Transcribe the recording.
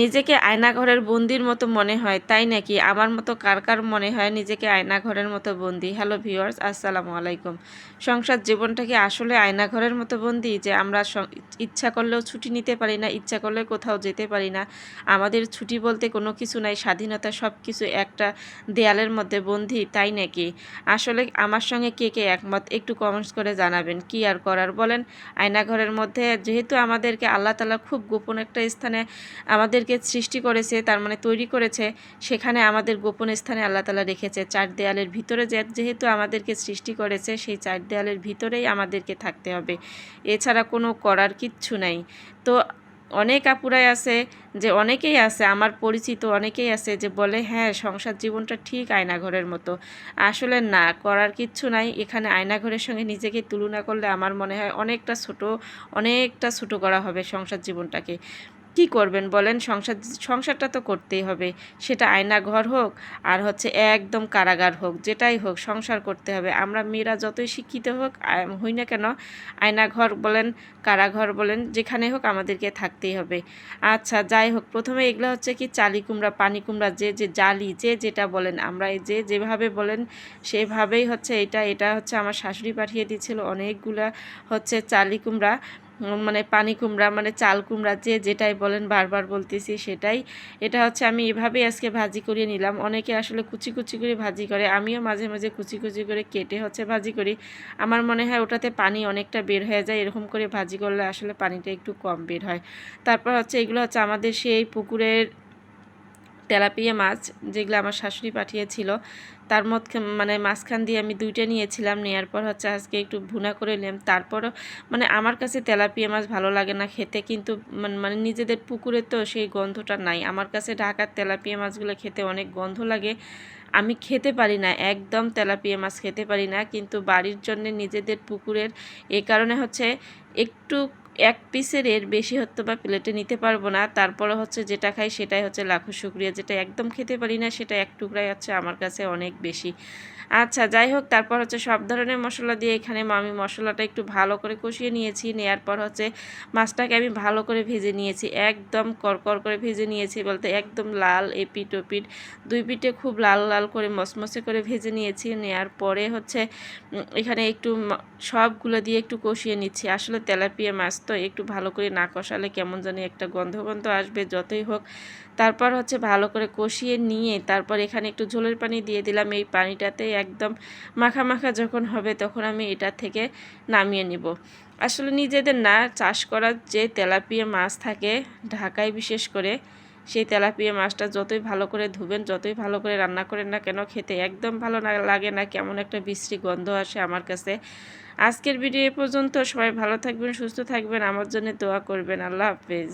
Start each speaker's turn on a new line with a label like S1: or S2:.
S1: নিজেকে আয়নাঘরের বন্দির মতো মনে হয়, তাই নাকি? আমার মতো কার কার মনে হয় নিজেকে আয়নাঘরের মতো বন্দি? হ্যালো ভিউয়ার্স আসসালামু আলাইকুম। সংসার জীবনটাকে আসলে আয়নাঘরের মতো বন্দি? যে আমরা ইচ্ছা করলেও ছুটি নিতে পারি না, ইচ্ছা করলে কোথাও যেতে পারি না। আমাদের ছুটি বলতে কোনো কিছু নাই, স্বাধীনতা সব কিছু একটা দেয়ালের মধ্যে বন্দি, তাই নাকি? আসলে আমার সঙ্গে কে কে একমত? একটু কমেন্টস করে জানাবেন, কি আর করার বলেন? আয়নাঘরের মধ্যে যেহেতু আমাদেরকে আল্লাহ তালা খুব গোপন একটা স্থানে আমাদেরকে সৃষ্টি করেছে, তার মানে তৈরি করেছে, সেখানে আমাদের গোপন স্থানে আল্লাহ তালা রেখেছে। চার দেয়ালের ভিতরে যেহেতু আমাদেরকে সৃষ্টি করেছে, সেই চার দেয়ালের ভিতরেই আমাদেরকে থাকতে হবে। এছাড়া কোনো করার কিচ্ছু নাই। তো অনেক আপুরাই আছে যে অনেকেই আছে, আমার পরিচিত অনেকেই আছে যে বলে হ্যাঁ সংসার জীবনটা ঠিক আয়নাঘরের মতো। আসলে না, করার কিচ্ছু নাই। এখানে আয়নাঘরের সঙ্গে নিজেকে তুলনা করলে আমার মনে হয় অনেকটা ছোট অনেকটা ছোট করা হবে সংসার জীবনটাকে। কি করবেন বলেন? সংসার, সংসারটা তো করতেই হবে। সেটা আয়না ঘর হোক, আর হচ্ছে একদম কারাগার হোক, যেটাই হোক, সংসার করতে হবে। আমরা মেয়েরা যতই শিক্ষিত হোক হই না কেন, আয়না ঘর বলেন, কারাঘর বলেন, যেখানে হোক আমাদেরকে থাকতেই হবে। আচ্ছা যাই হোক, প্রথমে এগুলো হচ্ছে কি চালি কুমড়া, পানি কুমড়া, যে যে জালি, যে যেটা বলেন, আমরা এই যে যেভাবে বলেন, সেভাবেই হচ্ছে এটা এটা হচ্ছে আমার শাশুড়ি পাঠিয়ে দিয়েছিল অনেকগুলা হচ্ছে চালি কুমড়া। মানে পানি কুমড়া মানে চাল কুমড়া, যে যেটাই বলেন, বারবার বলতেছি সেটাই। এটা হচ্ছে আমি এভাবেই আজকে ভাজি করিয়ে নিলাম। অনেকে আসলে কুচি কুচি করে ভাজি করে, আমিও মাঝে মাঝে কুচি কুচি করে কেটে হচ্ছে ভাজি করি। আমার মনে হয় ওটাতে পানি অনেকটা বের হয়ে যায়, এরকম করে ভাজি করলে আসলে পানিটা একটু কম বের হয়। তারপর হচ্ছে এগুলো হচ্ছে আমাদের সেই পুকুরের তেলাপিয়া মাছ যেগুলো আমার শাশুড়ি পাঠিয়েছিল, তার মধ্যে মানে মাঝখান দিয়ে আমি দুইটা নিয়েছিলাম নেওয়ার পর হচ্ছে আজকে একটু ভুনা করে নিলাম। তারপরও মানে আমার কাছে তেলাপিয়া মাছ ভালো লাগে না খেতে, কিন্তু মানে নিজেদের পুকুরে তো সেই গন্ধটা নাই। আমার কাছে ঢাকার তেলাপিয়া মাছগুলো খেতে অনেক গন্ধ লাগে। আমি খেতে পারি না, একদম তেলাপিয়া মাছ খেতে পারি না, কিন্তু বাড়ির জন্য নিজেদের পুকুরের এ কারণে হচ্ছে একটু এক পিসের এর বেশি হয়তো বা প্লেটে নিতে পারব না। তারপরে হচ্ছে যেটা খাই সেটাই হচ্ছে লাখো শুক্রিয়া। যেটা একদম খেতে পারি না, সেটা এক টুকরাই হচ্ছে আমার কাছে অনেক বেশি। আচ্ছা যাই হোক, তারপর হচ্ছে সব ধরনের মশলা দিয়ে এখানে আমি মশলাটা একটু ভালো করে কষিয়ে নিয়েছি। নেয়ার পর হচ্ছে মাছটাকে আমি ভালো করে ভেজে নিয়েছি। একদম করকর করে ভেজে নিয়েছি বলতে একদম লাল এপিট ওপিট দুই পিঠে খুব লাল লাল করে মসমসে করে ভেজে নিয়েছি। নেয়ার পরে হচ্ছে এখানে একটু সবগুলো দিয়ে একটু কষিয়ে নিচ্ছি। আসলে তেলাপিয়া মাছ তো একটু ভালো করে না কষালে কেমন জানি একটা গন্ধ গন্ধ আসবে, যতই হোক। তারপর হচ্ছে ভালো করে কষিয়ে নিয়ে তারপর এখানে একটু ঝোলের পানি দিয়ে দিলাম। এই পানিটাতে একদম মাখা মাখা যখন হবে তখন আমি এটা থেকে নামিয়ে নিব। আসলে নিজেদের না, চাষ করার যে তেলাপিয়া মাছ থাকে ঢাকায় বিশেষ করে সেই তেলাপিয়া মাছটা যতই ভালো করে ধুবেন, যতই ভালো করে রান্না করেন না কেন খেতে একদম ভালো না লাগে না, কেমন একটা বিশ্রী গন্ধ আসে আমার কাছে। আজকের ভিডিও এ পর্যন্ত সবাই ভালো থাকবেন, সুস্থ থাকবেন, আমার জন্য দোয়া করবেন। আল্লাহ হাফেজ।